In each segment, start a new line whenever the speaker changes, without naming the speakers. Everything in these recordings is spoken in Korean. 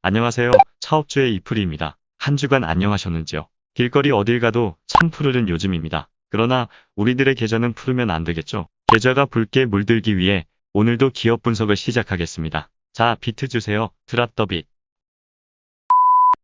안녕하세요. 차업주의 이프리입니다. 한 주간 안녕하셨는지요? 길거리 어딜 가도 참 푸르른 요즘입니다. 그러나 우리들의 계좌는 푸르면 안 되겠죠? 계좌가 붉게 물들기 위해 오늘도 기업 분석을 시작하겠습니다. 자, 비트 주세요. 드랍 더 빛.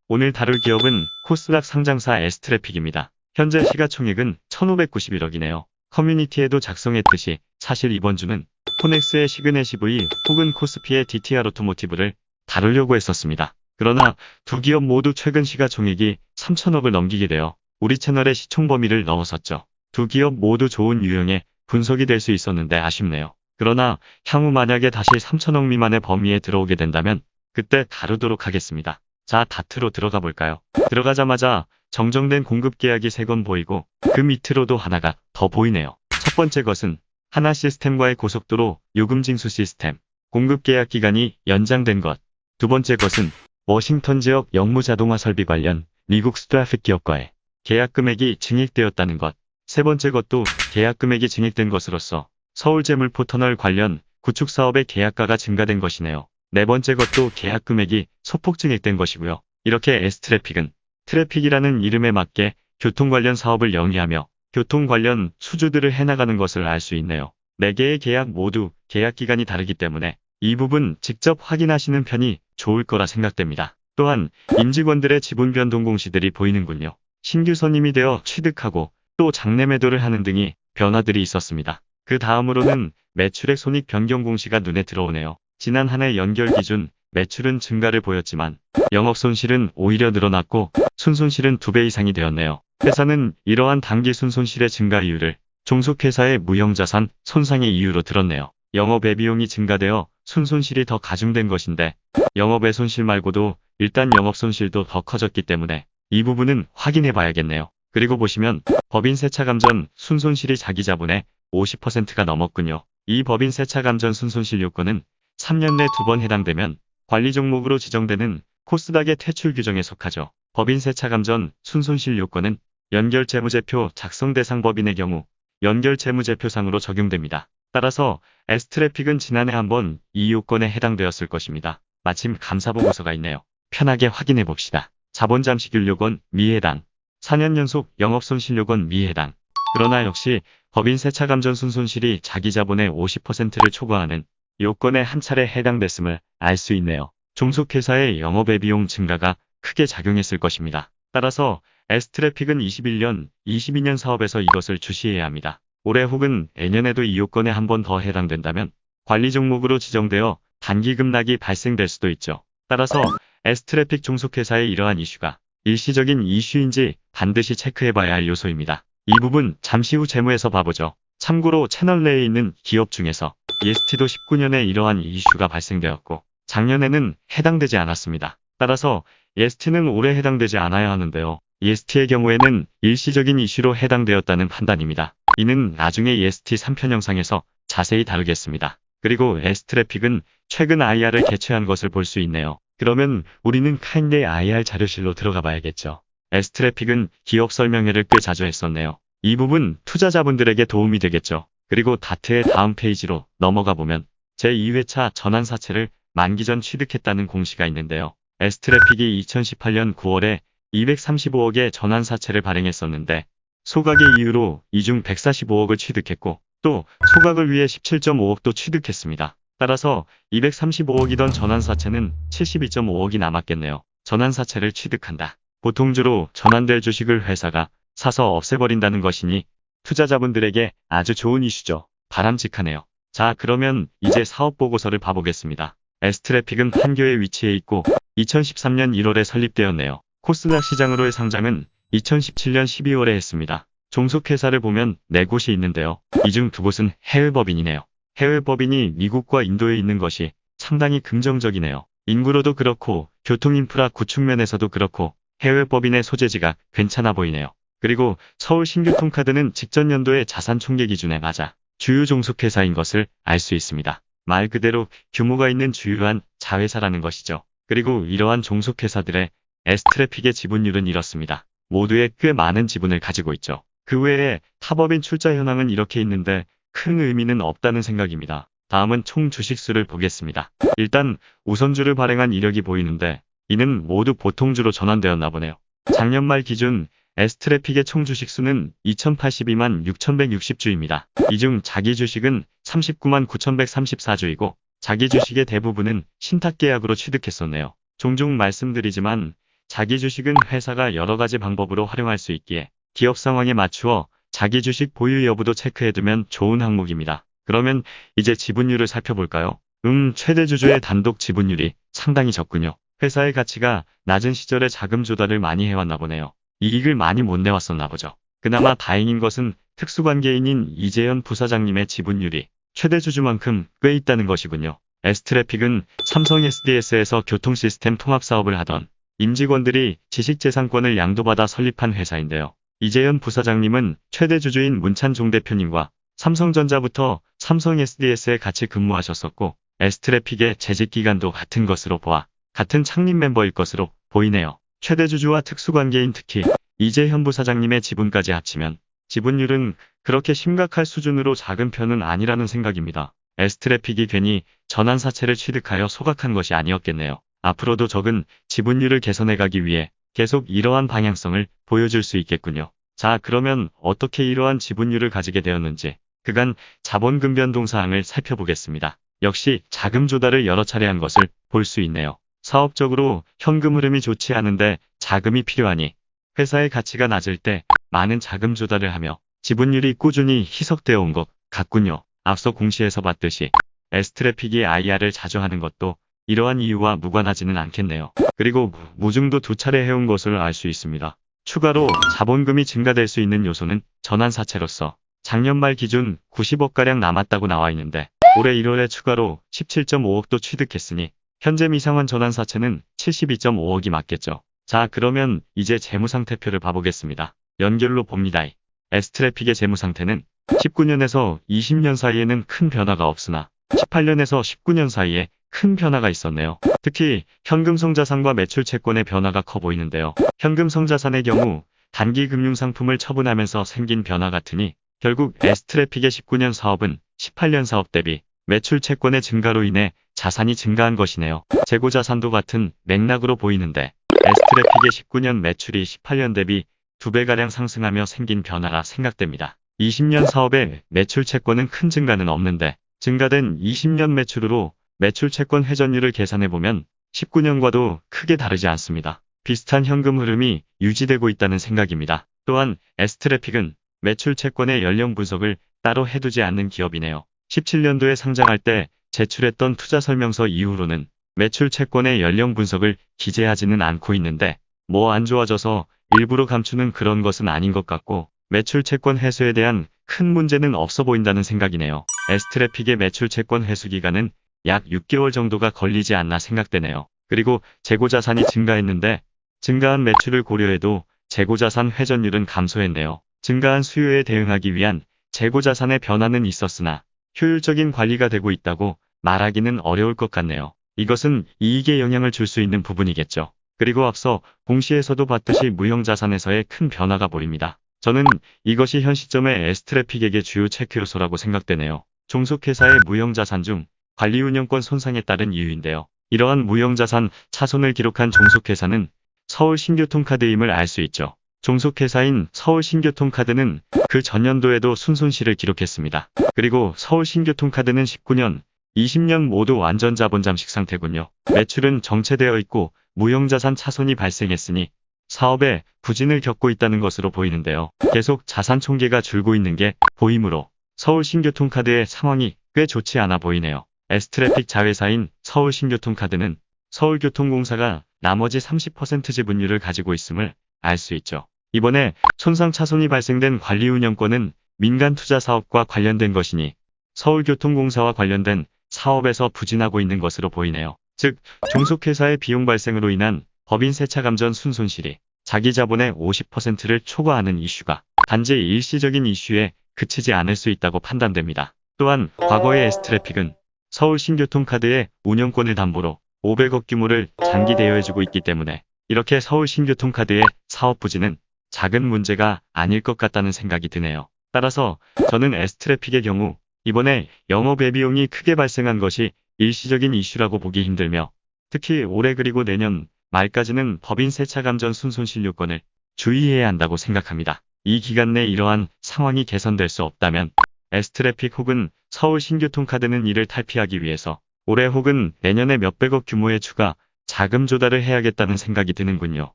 오늘 다룰 기업은 코스닥 상장사 에스트래픽입니다. 현재 시가총액은 1591억이네요. 커뮤니티에도 작성했듯이 사실 이번 주는 포넥스의 시그넷 CV 혹은 코스피의 DTR 오토모티브를 다루려고 했었습니다. 그러나 두 기업 모두 최근 시가총액이 3천억을 넘기게 되어 우리 채널의 시총 범위를 넘어섰죠. 두 기업 모두 좋은 유형의 분석이 될 수 있었는데 아쉽네요. 그러나 향후 만약에 다시 3천억 미만의 범위에 들어오게 된다면 그때 다루도록 하겠습니다. 자, 다트로 들어가 볼까요? 들어가자마자 정정된 공급 계약이 세 건 보이고 그 밑으로도 하나가 더 보이네요. 첫 번째 것은 하나 시스템과의 고속도로 요금 징수 시스템, 공급 계약 기간이 연장된 것. 두 번째 것은 워싱턴 지역 영무 자동화 설비 관련 미국 스트라픽 기업과의 계약 금액이 증액되었다는 것. 세 번째 것도 계약 금액이 증액된 것으로서 서울 재물포 터널 관련 구축 사업의 계약가가 증가된 것이네요. 네 번째 것도 계약 금액이 소폭 증액된 것이고요. 이렇게 S트래픽은 트래픽이라는 이름에 맞게 교통 관련 사업을 영위하며 교통 관련 수주들을 해나가는 것을 알 수 있네요. 네 개의 계약 모두 계약 기간이 다르기 때문에 이 부분 직접 확인하시는 편이 좋을 거라 생각됩니다. 또한 임직원들의 지분 변동 공시들이 보이는군요. 신규 선임이 되어 취득하고 또 장내 매도를 하는 등이 변화들이 있었습니다. 그 다음으로는 매출액 손익 변경 공시가 눈에 들어오네요. 지난 한 해 연결 기준 매출은 증가를 보였지만 영업 손실은 오히려 늘어났고 순손실은 두배 이상이 되었네요. 회사는 이러한 단기 순손실의 증가 이유를 종속회사의 무형자산 손상의 이유로 들었네요. 영업외 비용이 증가되어 순손실이 더 가중된 것인데 영업외 손실 말고도 일단 영업 손실도 더 커졌기 때문에 이 부분은 확인해 봐야겠네요. 그리고 보시면 법인 세 차 감전 순손실이 자기 자본의 50%가 넘었군요. 이 법인 세 차 감전 순손실 요건은 3년 내 두 번 해당되면 관리 종목으로 지정되는 코스닥의 퇴출 규정에 속하죠. 법인 세 차 감 전 순손실 요건은 연결 재무제표 작성 대상 법인의 경우 연결 재무제표상으로 적용됩니다. 따라서 S트래픽은 지난해 한번 이 요건에 해당되었을 것입니다. 마침 감사보고서가 있네요. 편하게 확인해 봅시다. 자본 잠식율 요건 미해당. 4년 연속 영업손실 요건 미해당. 그러나 역시 법인 세 차 감 전 순손실이 자기 자본의 50%를 초과하는 요건에 한 차례 해당됐음을 알 수 있네요. 종속회사의 영업외 비용 증가가 크게 작용했을 것입니다. 따라서 S트래픽은 21년, 22년 사업에서 이것을 주시해야 합니다. 올해 혹은 내년에도 이 요건에 한 번 더 해당된다면 관리 종목으로 지정되어 단기 급락이 발생될 수도 있죠. 따라서 S트래픽 종속회사의 이러한 이슈가 일시적인 이슈인지 반드시 체크해봐야 할 요소입니다. 이 부분 잠시 후 재무에서 봐보죠. 참고로 채널 내에 있는 기업 중에서 EST도 19년에 이러한 이슈가 발생되었고 작년에는 해당되지 않았습니다. 따라서 EST는 올해 해당되지 않아야 하는데요. EST의 경우에는 일시적인 이슈로 해당되었다는 판단입니다. 이는 나중에 EST 3편 영상에서 자세히 다루겠습니다. 그리고 S트래픽은 최근 IR을 개최한 것을 볼 수 있네요. 그러면 우리는 카인데이 IR 자료실로 들어가 봐야겠죠. S트래픽은 기업 설명회를 꽤 자주 했었네요. 이 부분 투자자분들에게 도움이 되겠죠. 그리고 다트의 다음 페이지로 넘어가 보면 제2회차 전환사채를 만기 전 취득했다는 공시가 있는데요. S트래픽이 2018년 9월에 235억의 전환사채를 발행했었는데 소각의 이유로 이중 145억을 취득했고 또 소각을 위해 17.5억도 취득했습니다. 따라서 235억이던 전환사채는 72.5억이 남았겠네요. 전환사채를 취득한다. 보통주로 전환될 주식을 회사가 사서 없애버린다는 것이니 투자자분들에게 아주 좋은 이슈죠. 바람직하네요. 자 그러면 이제 사업보고서를 봐보겠습니다. S트래픽은 판교에 위치해 있고 2013년 1월에 설립되었네요. 코스닥 시장으로의 상장은 2017년 12월에 했습니다. 종속회사를 보면 네 곳이 있는데요. 이 중 두 곳은 해외법인이네요. 해외법인이 미국과 인도에 있는 것이 상당히 긍정적이네요. 인구로도 그렇고 교통인프라 구축면에서도 그렇고 해외법인의 소재지가 괜찮아 보이네요. 그리고 서울 신교통카드는 직전 연도의 자산 총계 기준에 맞아 주요 종속회사인 것을 알 수 있습니다. 말 그대로 규모가 있는 주요한 자회사라는 것이죠. 그리고 이러한 종속회사들의 S트래픽의 지분율은 이렇습니다. 모두의 꽤 많은 지분을 가지고 있죠. 그 외에 타법인 출자 현황은 이렇게 있는데 큰 의미는 없다는 생각입니다. 다음은 총 주식수를 보겠습니다. 일단 우선주를 발행한 이력이 보이는데 이는 모두 보통주로 전환되었나 보네요. 작년 말 기준 에스트래픽의 총 주식수는 2082만 6160주입니다. 이 중 자기 주식은 39만 9134주이고 자기 주식의 대부분은 신탁 계약으로 취득했었네요. 종종 말씀드리지만 자기 주식은 회사가 여러 가지 방법으로 활용할 수 있기에 기업 상황에 맞추어 자기 주식 보유 여부도 체크해두면 좋은 항목입니다. 그러면 이제 지분율을 살펴볼까요? 음, 최대 주주의 단독 지분율이 상당히 적군요. 회사의 가치가 낮은 시절에 자금 조달을 많이 해왔나 보네요. 이익을 많이 못 내왔었나 보죠. 그나마 다행인 것은 특수관계인인 이재현 부사장님의 지분율이 최대 주주만큼 꽤 있다는 것이군요. 에스트래픽은 삼성 SDS에서 교통시스템 통합사업을 하던 임직원들이 지식재산권을 양도받아 설립한 회사인데요. 이재현 부사장님은 최대 주주인 문찬 종 대표님과 삼성전자부터 삼성 SDS에 같이 근무하셨었고 에스트래픽의 재직 기간도 같은 것으로 보아 같은 창립 멤버일 것으로 보이네요. 최대 주주와 특수관계인 특히 이재현 부사장님의 지분까지 합치면 지분율은 그렇게 심각할 수준으로 작은 편은 아니라는 생각입니다. 에스트래픽이 괜히 전환사채를 취득하여 소각한 것이 아니었겠네요. 앞으로도 적은 지분율을 개선해가기 위해 계속 이러한 방향성을 보여줄 수 있겠군요. 자, 그러면 어떻게 이러한 지분율을 가지게 되었는지 그간 자본금 변동 사항을 살펴보겠습니다. 역시 자금 조달을 여러 차례 한 것을 볼 수 있네요. 사업적으로 현금 흐름이 좋지 않은데 자금이 필요하니 회사의 가치가 낮을 때 많은 자금 조달을 하며 지분율이 꾸준히 희석되어 온 것 같군요. 앞서 공시에서 봤듯이 에스트래픽이 IR을 자주 하는 것도 이러한 이유와 무관하지는 않겠네요. 그리고 무중도 두 차례 해온 것을 알 수 있습니다. 추가로 자본금이 증가될 수 있는 요소는 전환사채로서 작년 말 기준 90억가량 남았다고 나와 있는데 올해 1월에 추가로 17.5억도 취득했으니 현재 미상환 전환사채는 72.5억이 맞겠죠. 자 그러면 이제 재무상태표를 봐보겠습니다. 연결로 봅니다. 에스트래픽의 재무상태는 19년에서 20년 사이에는 큰 변화가 없으나 18년에서 19년 사이에 큰 변화가 있었네요. 특히 현금 성자산과 매출 채권의 변화가 커 보이는데요. 현금 성자산의 경우 단기 금융 상품을 처분하면서 생긴 변화 같으니 결국 에스트래픽의 19년 사업은 18년 사업 대비 매출 채권의 증가로 인해 자산이 증가한 것이네요. 재고 자산도 같은 맥락으로 보이는데 에스트래픽의 19년 매출이 18년 대비 2배가량 상승하며 생긴 변화라 생각됩니다. 20년 사업의 매출 채권은 큰 증가는 없는데 증가된 20년 매출으로 매출 채권 회전율을 계산해보면 19년과도 크게 다르지 않습니다. 비슷한 현금 흐름이 유지되고 있다는 생각입니다. 또한 에스트래픽은 매출 채권의 연령 분석을 따로 해두지 않는 기업이네요. 17년도에 상장할 때 제출했던 투자 설명서 이후로는 매출 채권의 연령 분석을 기재하지는 않고 있는데 뭐 안 좋아져서 일부러 감추는 그런 것은 아닌 것 같고 매출 채권 회수에 대한 큰 문제는 없어 보인다는 생각이네요. 에스트래픽의 매출 채권 회수 기간은 약 6개월 정도가 걸리지 않나 생각되네요. 그리고 재고 자산이 증가했는데 증가한 매출을 고려해도 재고 자산 회전율은 감소했네요. 증가한 수요에 대응하기 위한 재고 자산의 변화는 있었으나 효율적인 관리가 되고 있다고 말하기는 어려울 것 같네요. 이것은 이익에 영향을 줄 수 있는 부분이겠죠. 그리고 앞서 공시에서도 봤듯이 무형자산에서의 큰 변화가 보입니다. 저는 이것이 현 시점의 에스트래픽에게 주요 체크 요소라고 생각되네요. 종속회사의 무형자산 중 관리운영권 손상에 따른 이유인데요. 이러한 무형자산 차손을 기록한 종속회사는 서울신교통카드임을 알 수 있죠. 종속회사인 서울신교통카드는 그 전년도에도 순손실을 기록했습니다. 그리고 서울신교통카드는 19년, 20년 모두 완전 자본 잠식 상태군요. 매출은 정체되어 있고 무형자산 차손이 발생했으니 사업에 부진을 겪고 있다는 것으로 보이는데요. 계속 자산 총계가 줄고 있는 게 보이므로 서울 신교통카드의 상황이 꽤 좋지 않아 보이네요. 에스트래픽 자회사인 서울 신교통카드는 서울교통공사가 나머지 30% 지분율을 가지고 있음을 알 수 있죠. 이번에 손상 차손이 발생된 관리 운영권은 민간 투자 사업과 관련된 것이니 서울교통공사와 관련된 사업에서 부진하고 있는 것으로 보이네요. 즉, 종속회사의 비용 발생으로 인한 법인 세차 감전 순손실이 자기 자본의 50%를 초과하는 이슈가 단지 일시적인 이슈에 그치지 않을 수 있다고 판단됩니다. 또한 과거의 에스트래픽은 서울 신교통카드의 운영권을 담보로 500억 규모를 장기 대여해주고 있기 때문에 이렇게 서울 신교통카드의 사업 부진은 작은 문제가 아닐 것 같다는 생각이 드네요. 따라서 저는 S트래픽의 경우 이번에 영업 외비용이 크게 발생한 것이 일시적인 이슈라고 보기 힘들며 특히 올해 그리고 내년 말까지는 법인 세차 감전 순손실 요건을 주의해야 한다고 생각합니다. 이 기간 내 이러한 상황이 개선될 수 없다면 S트래픽 혹은 서울 신교통카드는 이를 탈피하기 위해서 올해 혹은 내년에 몇백억 규모의 추가 자금 조달을 해야겠다는 생각이 드는군요.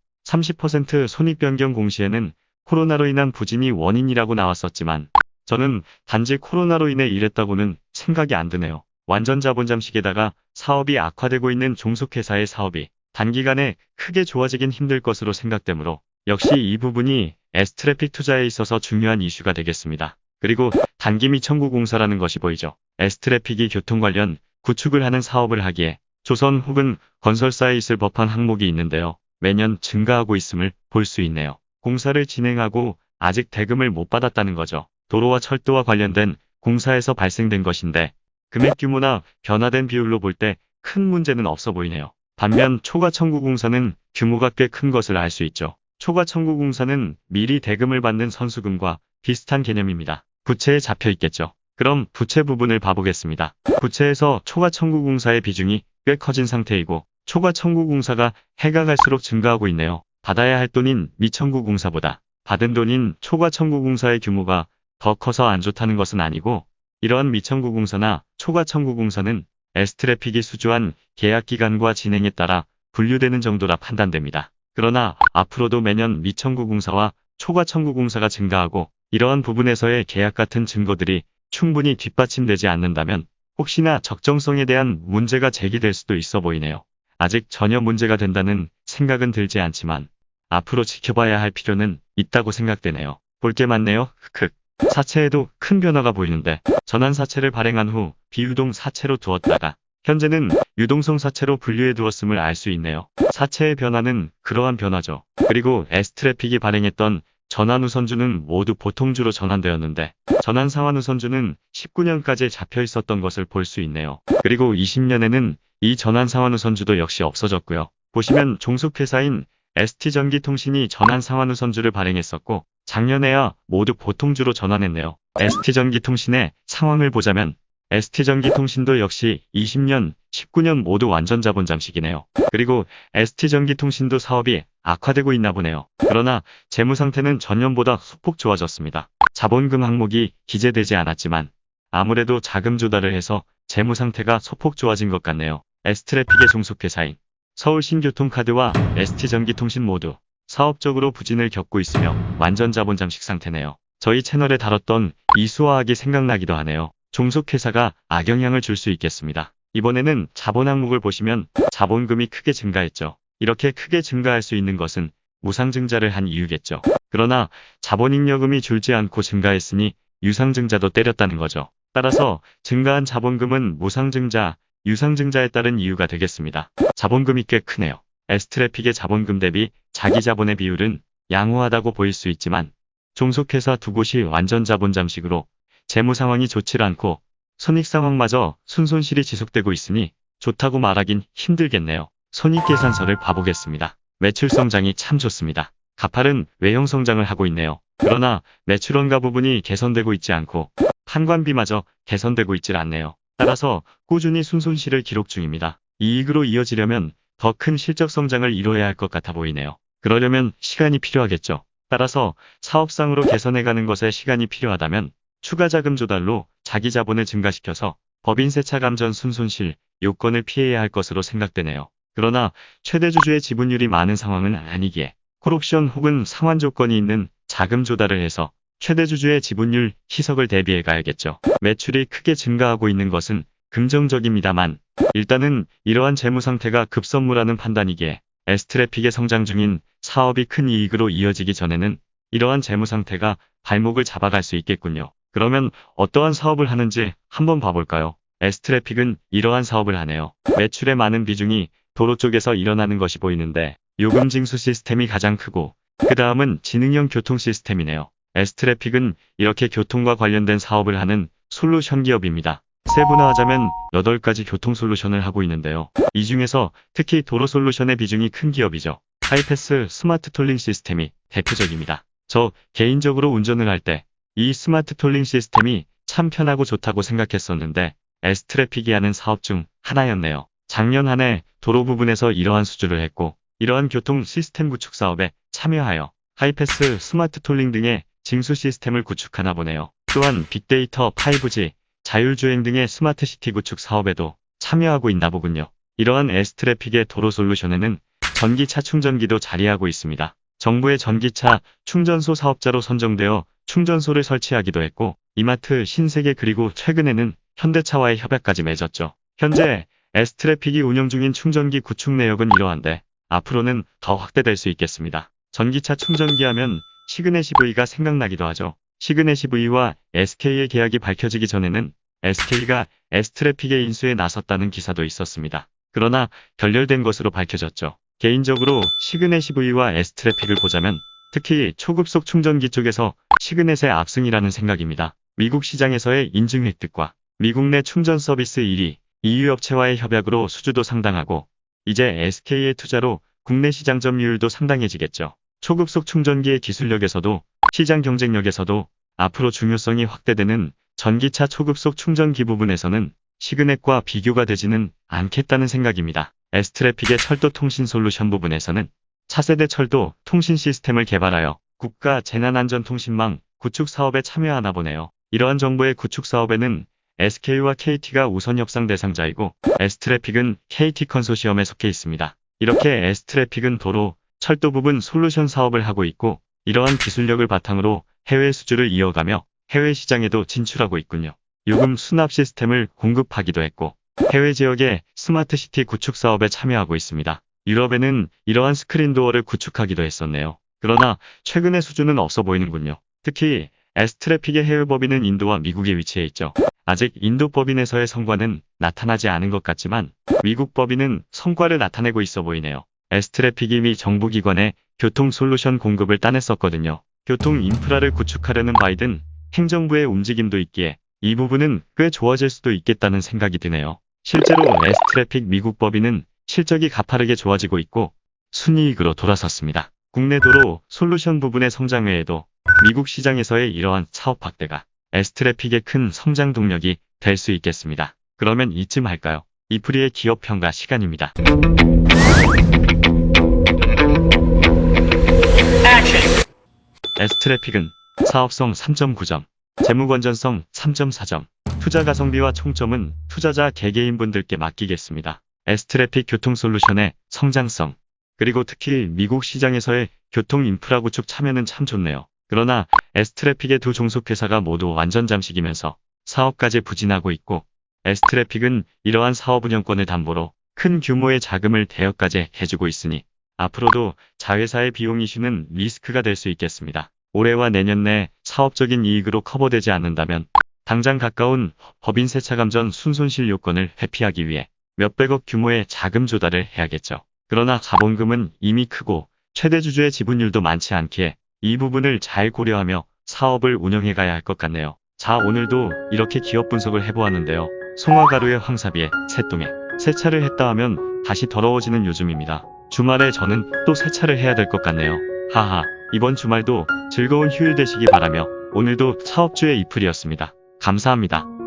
30% 손익 변경 공시에는 코로나로 인한 부진이 원인이라고 나왔었지만 저는 단지 코로나로 인해 이랬다고는 생각이 안 드네요. 완전 자본 잠식에다가 사업이 악화되고 있는 종속회사의 사업이 단기간에 크게 좋아지긴 힘들 것으로 생각되므로 역시 이 부분이 S트래픽 투자에 있어서 중요한 이슈가 되겠습니다. 그리고 단기 미 청구공사라는 것이 보이죠. S트래픽이 교통 관련 구축을 하는 사업을 하기에 조선 혹은 건설사에 있을 법한 항목이 있는데요. 매년 증가하고 있음을 볼 수 있네요. 공사를 진행하고 아직 대금을 못 받았다는 거죠. 도로와 철도와 관련된 공사에서 발생된 것인데 금액 규모나 변화된 비율로 볼 때 큰 문제는 없어 보이네요. 반면 초과 청구 공사는 규모가 꽤 큰 것을 알 수 있죠. 초과 청구 공사는 미리 대금을 받는 선수금과 비슷한 개념입니다. 부채에 잡혀 있겠죠. 그럼 부채 부분을 봐보겠습니다. 부채에서 초과 청구 공사의 비중이 꽤 커진 상태이고 초과 청구 공사가 해가 갈수록 증가하고 있네요. 받아야 할 돈인 미청구 공사보다 받은 돈인 초과 청구 공사의 규모가 더 커서 안 좋다는 것은 아니고 이러한 미청구 공사나 초과 청구 공사는 S트래픽이 수주한 계약 기간과 진행에 따라 분류되는 정도라 판단됩니다. 그러나 앞으로도 매년 미청구 공사와 초과 청구 공사가 증가하고 이러한 부분에서의 계약 같은 증거들이 충분히 뒷받침되지 않는다면 혹시나 적정성에 대한 문제가 제기될 수도 있어 보이네요. 아직 전혀 문제가 된다는 생각은 들지 않지만 앞으로 지켜봐야 할 필요는 있다고 생각되네요. 볼 게 많네요. 흑흑. 사채에도 큰 변화가 보이는데 전환 사채를 발행한 후 비유동 사채로 두었다가 현재는 유동성 사채로 분류해 두었음을 알 수 있네요. 사채의 변화는 그러한 변화죠. 그리고 S트래픽이 발행했던 전환우선주는 모두 보통주로 전환되었는데 전환 상환우선주는 19년까지 잡혀 있었던 것을 볼 수 있네요. 그리고 20년에는 이 전환 상환우선주도 역시 없어졌고요. 보시면 종속회사인 ST전기통신이 전환 상환우선주를 발행했었고 작년에야 모두 보통주로 전환했네요. ST전기통신의 상황을 보자면 ST전기통신도 역시 20년, 19년 모두 완전 자본 잠식이네요. 그리고 ST전기통신도 사업이 악화되고 있나 보네요. 그러나 재무 상태는 전년보다 소폭 좋아졌습니다. 자본금 항목이 기재되지 않았지만 아무래도 자금 조달을 해서 재무 상태가 소폭 좋아진 것 같네요. S트래픽의 종속회사인 서울신교통카드와 ST전기통신 모두 사업적으로 부진을 겪고 있으며 완전 자본 잠식 상태네요. 저희 채널에 다뤘던 이수화학이 생각나기도 하네요. 종속회사가 악영향을 줄 수 있겠습니다. 이번에는 자본 항목을 보시면 자본금이 크게 증가했죠. 이렇게 크게 증가할 수 있는 것은 무상증자를 한 이유겠죠. 그러나 자본잉여금이 줄지 않고 증가했으니 유상증자도 때렸다는 거죠. 따라서 증가한 자본금은 무상증자, 유상증자에 따른 이유가 되겠습니다. 자본금이 꽤 크네요. S트래픽의 자본금 대비 자기 자본의 비율은 양호하다고 보일 수 있지만 종속회사 두 곳이 완전 자본 잠식으로 재무 상황이 좋질 않고 손익 상황마저 순손실이 지속되고 있으니 좋다고 말하긴 힘들겠네요. 손익 계산서를 봐보겠습니다. 매출 성장이 참 좋습니다. 가팔은 외형 성장을 하고 있네요. 그러나 매출 원가 부분이 개선되고 있지 않고 판관비마저 개선되고 있질 않네요. 따라서 꾸준히 순손실을 기록 중입니다. 이익으로 이어지려면 더 큰 실적 성장을 이뤄야 할 것 같아 보이네요. 그러려면 시간이 필요하겠죠. 따라서 사업상으로 개선해가는 것에 시간이 필요하다면 추가 자금 조달로 자기 자본을 증가시켜서 법인 세차 감전 순손실 요건을 피해야 할 것으로 생각되네요. 그러나 최대 주주의 지분율이 많은 상황은 아니기에 콜옵션 혹은 상환 조건이 있는 자금 조달을 해서 최대 주주의 지분율 희석을 대비해 가야겠죠. 매출이 크게 증가하고 있는 것은 긍정적입니다만 일단은 이러한 재무 상태가 급선무라는 판단이기에 S트래픽의 성장 중인 사업이 큰 이익으로 이어지기 전에는 이러한 재무 상태가 발목을 잡아갈 수 있겠군요. 그러면 어떠한 사업을 하는지 한번 봐볼까요? S트래픽은 이러한 사업을 하네요. 매출의 많은 비중이 도로 쪽에서 일어나는 것이 보이는데 요금 징수 시스템이 가장 크고 그 다음은 지능형 교통 시스템이네요. S트래픽은 이렇게 교통과 관련된 사업을 하는 솔루션 기업입니다. 세분화하자면 8가지 교통 솔루션을 하고 있는데요. 이 중에서 특히 도로 솔루션의 비중이 큰 기업이죠. 하이패스 스마트 톨링 시스템이 대표적입니다. 저 개인적으로 운전을 할 때 이 스마트 톨링 시스템이 참 편하고 좋다고 생각했었는데 에스트래픽이 하는 사업 중 하나였네요. 작년 한 해 도로 부분에서 이러한 수주를 했고 이러한 교통 시스템 구축 사업에 참여하여 하이패스 스마트 톨링 등의 징수 시스템을 구축하나 보네요. 또한 빅데이터 5G, 자율주행 등의 스마트 시티 구축 사업에도 참여하고 있나 보군요. 이러한 에스트래픽의 도로 솔루션에는 전기차 충전기도 자리하고 있습니다. 정부의 전기차 충전소 사업자로 선정되어 충전소를 설치하기도 했고 이마트 신세계 그리고 최근에는 현대차와의 협약까지 맺었죠. 현재 에스트래픽이 운영 중인 충전기 구축 내역은 이러한데 앞으로는 더 확대될 수 있겠습니다. 전기차 충전기 하면 시그네시 V가 생각나기도 하죠. 시그네시 V와 SK의 계약이 밝혀지기 전에는 SK가 에스트래픽의 인수에 나섰다는 기사도 있었습니다. 그러나 결렬된 것으로 밝혀졌죠. 개인적으로 시그넷 V와 S트래픽을 보자면 특히 초급속 충전기 쪽에서 시그넷의 압승이라는 생각입니다. 미국 시장에서의 인증 획득과 미국 내 충전 서비스 1위, EU 업체와의 협약으로 수주도 상당하고 이제 SK의 투자로 국내 시장 점유율도 상당해지겠죠. 초급속 충전기의 기술력에서도 시장 경쟁력에서도 앞으로 중요성이 확대되는 전기차 초급속 충전기 부분에서는 시그넷과 비교가 되지는 않겠다는 생각입니다. 에스트래픽의 철도 통신 솔루션 부분에서는 차세대 철도 통신 시스템을 개발하여 국가 재난안전통신망 구축 사업에 참여하나 보네요. 이러한 정부의 구축 사업에는 SK와 KT가 우선 협상 대상자이고 에스트래픽은 KT 컨소시엄에 속해 있습니다. 이렇게 에스트래픽은 도로, 철도 부분 솔루션 사업을 하고 있고 이러한 기술력을 바탕으로 해외 수주를 이어가며 해외 시장에도 진출하고 있군요. 요금 수납 시스템을 공급하기도 했고 해외 지역의 스마트 시티 구축 사업에 참여하고 있습니다. 유럽에는 이러한 스크린 도어를 구축하기도 했었네요. 그러나 최근의 수주는 없어 보이는군요. 특히 에스트래픽의 해외 법인은 인도와 미국에 위치해 있죠. 아직 인도 법인에서의 성과는 나타나지 않은 것 같지만 미국 법인은 성과를 나타내고 있어 보이네요. 에스트래픽이 이미 정부기관에 교통 솔루션 공급을 따냈었거든요. 교통 인프라를 구축하려는 바이든 행정부의 움직임도 있기에 이 부분은 꽤 좋아질 수도 있겠다는 생각이 드네요. 실제로 에스트래픽 미국 법인은 실적이 가파르게 좋아지고 있고 순이익으로 돌아섰습니다. 국내 도로 솔루션 부분의 성장 외에도 미국 시장에서의 이러한 사업 확대가 에스트래픽의 큰 성장 동력이 될 수 있겠습니다. 그러면 이쯤 할까요? 이프리의 기업 평가 시간입니다. 에스트래픽은 사업성 3.9점, 재무 건전성 3.4점, 투자 가성비와 총점은 투자자 개개인분들께 맡기겠습니다. 에스트래픽 교통 솔루션의 성장성, 그리고 특히 미국 시장에서의 교통 인프라 구축 참여는 참 좋네요. 그러나 에스트래픽의 두 종속회사가 모두 완전 잠식이면서 사업까지 부진하고 있고 에스트래픽은 이러한 사업 운영권을 담보로 큰 규모의 자금을 대여까지 해주고 있으니 앞으로도 자회사의 비용 이슈는 리스크가 될 수 있겠습니다. 올해와 내년 내 사업적인 이익으로 커버되지 않는다면 당장 가까운 법인 세차 감전 순손실 요건을 회피하기 위해 몇백억 규모의 자금 조달을 해야겠죠. 그러나 자본금은 이미 크고 최대 주주의 지분율도 많지 않기에 이 부분을 잘 고려하며 사업을 운영해 가야 할 것 같네요. 자 오늘도 이렇게 기업 분석을 해보았는데요. 송화가루의 황사비에 새똥에 세차를 했다 하면 다시 더러워지는 요즘입니다. 주말에 저는 또 세차를 해야 될 것 같네요. 하하 이번 주말도 즐거운 휴일 되시기 바라며 오늘도 사업주의 이플이었습니다. 감사합니다.